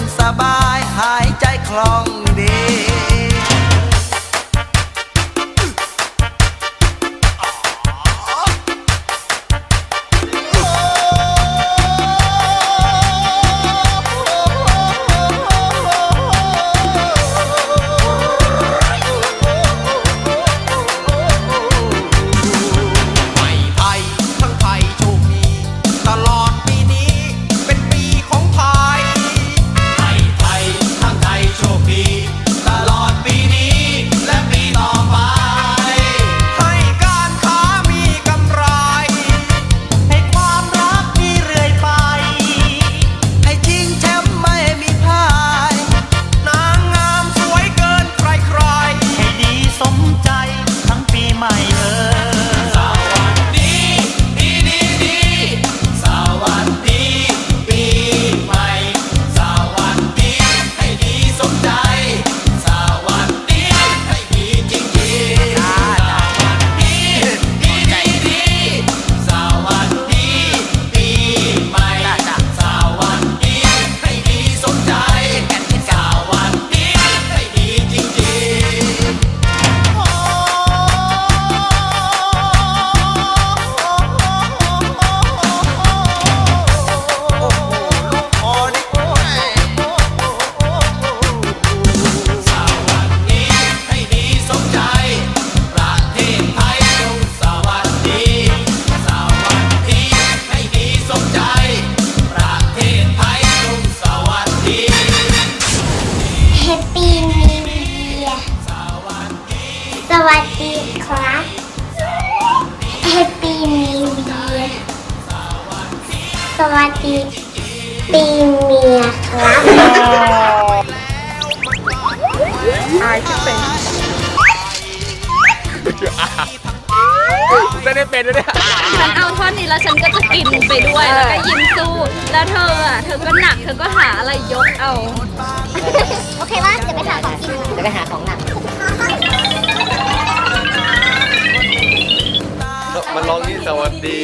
นสบายหายใจคล่องีนีสวัสดีครับแฮปปี้นิวเยีสวัสดีปีเมียครับอายขึ้เป็น จะได้เป็นเยฉันเอาท่อนนี้แล้วฉันก็จะกินไปด้วย แล้วก็ยิ้มสู้ แล้วเธออะ เธอก็หนัก เธอก็หาอะไรยกเอา โอเคว่าจะไปหาของกินจะไปหาของหนัก มันร้องที่สวัสดี